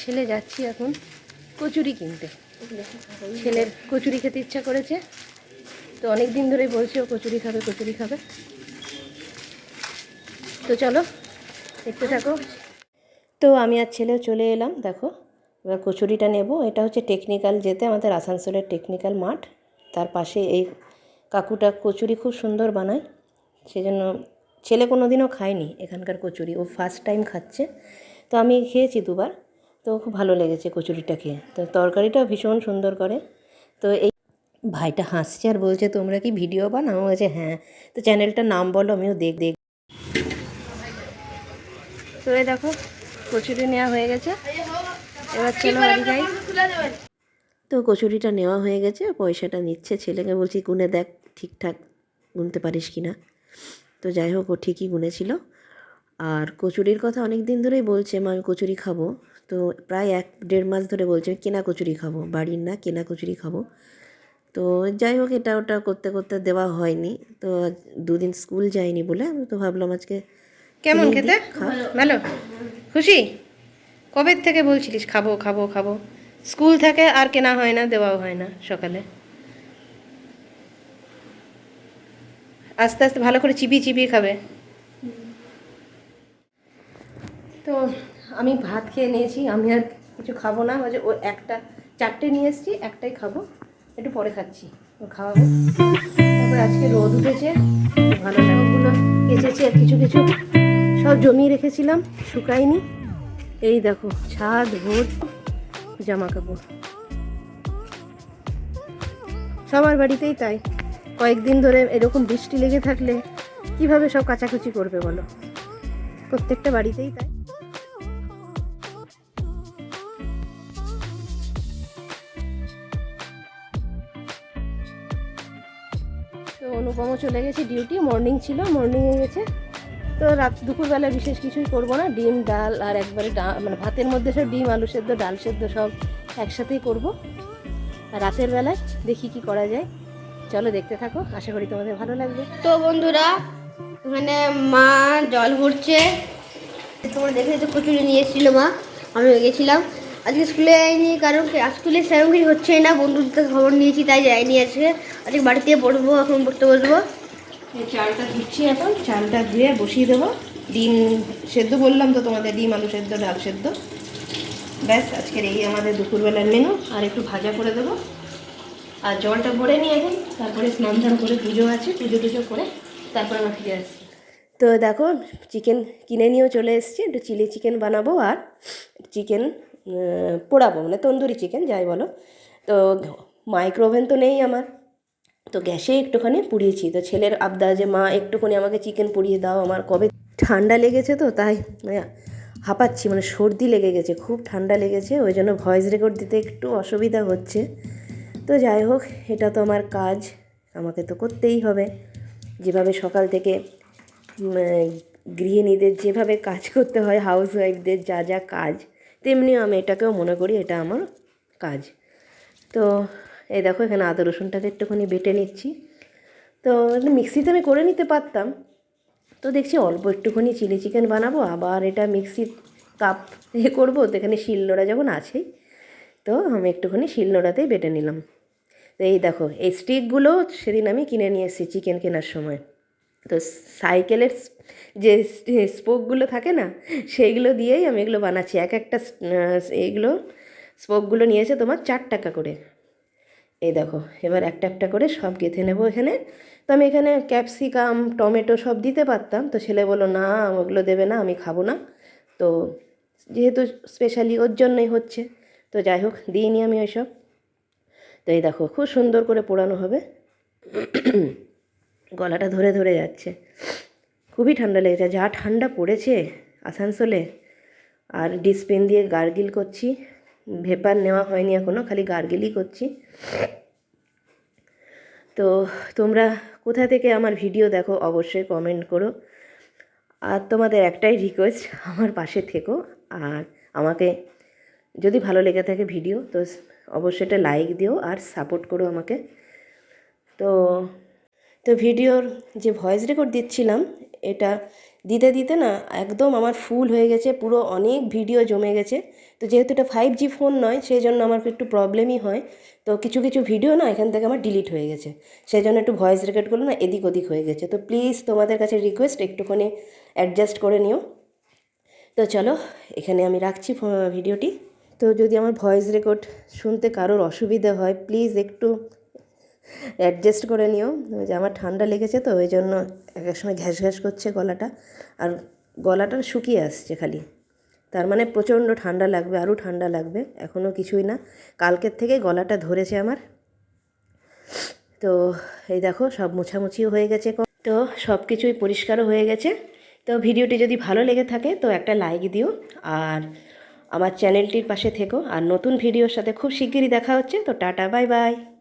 ছেলে যাচ্ছি এখন কচুরি কিনতে। ছেলের কচুরি খেতে ইচ্ছা করেছে। তো অনেক দিন ধরেই বলছে, ও কচুরি খাবে কচুরি খাবে। তো চলো, দেখতে থাকো। তো আমি আর ছেলেও চলে এলাম, দেখো। এবার কচুরিটা নেব। এটা হচ্ছে টেকনিক্যাল যেতে, আমাদের আসানসোলের টেকনিক্যাল মাঠ। তার পাশে এই কাকুটা কচুরি খুব সুন্দর বানায়। সেজন্য ছেলে কোনো দিনও খায়নি এখানকার কচুরি। ও ফার্স্ট টাইম খাচ্ছে। তো আমি খেয়েছি দুবার। তো খুব ভালো লেগেছে কচুরিটা খেয়ে। তো তরকারিটাও ভীষণ সুন্দর করে। তো এই ভাইটা হাসছে আর বলছে তোমরা কি ভিডিও বানাও? বলছে হ্যাঁ। তো চ্যানেলটার নাম বলো আমিও দেখ দেখ। তো এই দেখো কচুরি নেওয়া হয়ে গেছে। এবার চলো বাড়ি যাই। তো কচুরিটা নেওয়া হয়ে গেছে পয়সাটা নিচ্ছে ছেলেকে বলছি গুনে দেখ ঠিকঠাক গুনতে পারিস কি না তো যাই হোক ও ঠিকই গুনেছিল। আর কচুরির কথা অনেক দিন ধরেই বলছে মা আমি কচুরি খাব। তো প্রায় এক দেড় মাস ধরে বলছে আমি কেনা কচুরি খাব বাড়ির না কেনা কচুরি খাব। তো যাই হোক এটা ওটা করতে করতে দেওয়া হয়নি। তো দুদিন স্কুল যায়নি বলে আমি তো ভাবলাম আজকে কেমন খেতে। ভালো। খুশি? কবে থেকে বলছিলিস খাব খাব খাব স্কুল থেকে আর কেনা হয় না দেওয়াও হয় না সকালে। আস্তে আস্তে ভালো করে চিবিয়ে চিবিয়ে খাবে। তো আমি ভাত খেয়ে নিয়েছি, আমি আর কিছু খাব না। ও একটা, চারটে নিয়ে এসেছি, একটাই খাব। একটু পরে খাচ্ছি ও খাওয়াবো। তারপর আজকে রোদ উঠেছে, ভালো লাগুলো কেচেছি আর কিছু কিছু। সব জমিয়ে রেখেছিলাম, শুকায়নি। এই দেখো, ছাদ ভোট জামা কাপড় সবার বাড়িতেই তাই। কয়েকদিন ধরে এরকম বৃষ্টি লেগে থাকলে কীভাবে সব কাচাকুচি করবে বলো? প্রত্যেকটা বাড়িতেই তাই। তো অনুপমও চলে গেছে ডিউটি মর্নিং ছিল মর্নিংয়ে গেছে। তো রাত দুপুরবেলা বিশেষ কিছুই করব না, ডিম, ডাল আর একবারে ডা- মানে ভাতের মধ্যে সব ডিম, আলু সেদ্ধ, ডাল সেদ্ধ সব একসাথেই করব। আর রাতের বেলায় দেখি কি করা যায়। চলো দেখতে থাকো, আশা করি তোমাদের ভালো লাগবে। তো বন্ধুরা, এখানে মা জল ভরছে। তোমরা দেখে তো কচুরি নিয়ে এসেছিল মা, আমি গেছিলাম। আজকে স্কুলে যাইনি কারণ স্কুলে সেরকম কিছু হচ্ছে না বন্ধুদের থেকে খবর নিয়েছি তাই যাইনি আজকে। আজকে বাড়িতে পড়ব এখন পড়তে বসবো। চালটা ধুচ্ছি এখন চালটা ধুয়ে বসিয়ে দেবো। ডিম সেদ্ধ বললাম তো তোমাদের ডিম আলু সেদ্ধ ডাল সেদ্ধ। ব্যাস আজকের এই আমাদের দুপুরবেলার মেনু আর একটু ভাজা করে দেবো। আর জলটা ভরে নিই এখন তারপরে স্নান ধান করে পুজো আছে পুজো টুজো করে তারপরে আমরা ফিরে আসছি। তো দেখো চিকেন কিনে নিয়েও চলে এসেছি একটু চিলি চিকেন বানাবো আর চিকেন পোড়াবো মানে তন্দুরি চিকেন যাই বলো। তো মাইক্রোওভেন তো নেই আমার। তো গ্যাসে একটুখানি পুড়িয়েছি। তো ছেলের আবদার যে, মা, একটুখানি আমাকে চিকেন পুড়িয়ে দাও আমার কবে? ঠান্ডা লেগেছে তো, তাই মানে হাঁপাচ্ছি মানে সর্দি লেগে গেছে, খুব ঠান্ডা লেগেছে। ওই জন্য ভয়েস রেকর্ড দিতে একটু অসুবিধা হচ্ছে। তো যাই হোক, এটা তো আমার কাজ, আমাকে তো করতেই হবে। যেভাবে সকাল থেকে গৃহিণীদের যেভাবে কাজ করতে হয় হাউস ওয়াইফদের যা যা কাজ তেমনিও আমি এটাকেও মনে করি এটা আমার কাজ। তো এই দেখো এখানে আদা রসুনটাকে একটুখানি বেটে নিচ্ছি। তো মিক্সিতে আমি করে নিতে পারতাম। তো দেখছি অল্প একটুখানি চিলি চিকেন বানাবো, আবার এটা মিক্সি কাপ এ করব। তো এখানে শিলনোড়া যখন আছেই, তো আমি একটুখানি শিলনোড়াতেই বেটে নিলাম। তো এই দেখো, এই স্টিকগুলো সেদিন আমি কিনে নিয়ে এসেছি চিকেন কেনার সময়। তো সাইকেলের যে স্পোকগুলো থাকে না, সেইগুলো দিয়েই আমি এগুলো বানাচ্ছি। এক একটা এইগুলো স্পোকগুলো নিয়েছে তোমার চার টাকা করে। এই দেখো, এবার একটা একটা করে সব গেঁথে নেব এখানে। তো আমি এখানে ক্যাপসিকাম, টমেটো সব দিতে পারতাম। তো ছেলে বলল, না, ওগুলো দেবে না, আমি খাব না। তো যেহেতু স্পেশালি ওর জন্যই হচ্ছে, তো যাই হোক, দিইনি আমি ওইসব। তো এই দেখো, খুব সুন্দর করে পোড়ানো হবে। গলাটা ধরে ধরে যাচ্ছে। খুবই ঠান্ডা লেগেছে। যা ঠান্ডা পড়েছে আসানসোলে, আর ডিসপেন দিয়ে গার্গিল করছি। ভেপার নেওয়া হয়নি এখনও খালি গার্গিলই করছি। তো তোমরা কোথা থেকে আমার ভিডিও দেখো অবশ্যই কমেন্ট করো। আর তোমাদের একটাই রিকোয়েস্ট আমার পাশে থেকো। আর আমাকে যদি ভালো লেগে থাকে ভিডিও তো অবশ্যই এটা লাইক দিও আর সাপোর্ট করো আমাকে। তো তো ভিডিওর যে ভয়েস রেকর্ড দিচ্ছিলাম, এটা দিতে দিতে না একদম আমার ফুল হয়ে গেছে, পুরো অনেক ভিডিও জমে গেছে। তো যেহেতু এটা ফাইভ জি ফোন নয় সেই জন্য আমার একটু প্রবলেমই হয়। তো কিছু কিছু ভিডিও না এখান থেকে আমার ডিলিট হয়ে গেছে। সেই জন্য একটু ভয়েস রেকর্ড রেকর্ডগুলো না এদিক ওদিক হয়ে গেছে। তো প্লিজ তোমাদের কাছে রিকোয়েস্ট একটুখানি অ্যাডজাস্ট করে নিও। তো চলো, এখানে আমি রাখছি ভিডিওটি তো যদি আমার ভয়েস রেকর্ড শুনতে কারোর অসুবিধা হয় প্লিজ একটু অ্যাডজাস্ট করে নিও। যে আমার ঠান্ডা লেগেছে তো, ওই জন্য এক এক সময় ঘ্যাস ঘ্যাস করছে গলাটা। আর গলাটা শুকিয়ে আসছে খালি। তার মানে প্রচণ্ড ঠান্ডা লাগবে, আরও ঠান্ডা লাগবে। এখনও কিছুই না। কালকের থেকে গলাটা ধরেছে আমার। তো এই দেখো, সব মোছামুছিও হয়ে গেছে তো সব কিছুই পরিষ্কারও হয়ে গেছে। তো ভিডিওটি যদি ভালো লেগে থাকে, তো একটা লাইক দিও। আর আমার চ্যানেলটির পাশে থেকো। আর নতুন ভিডিওর সাথে খুব শিগগিরই দেখা হচ্ছে। তো টাটা, বাই বাই।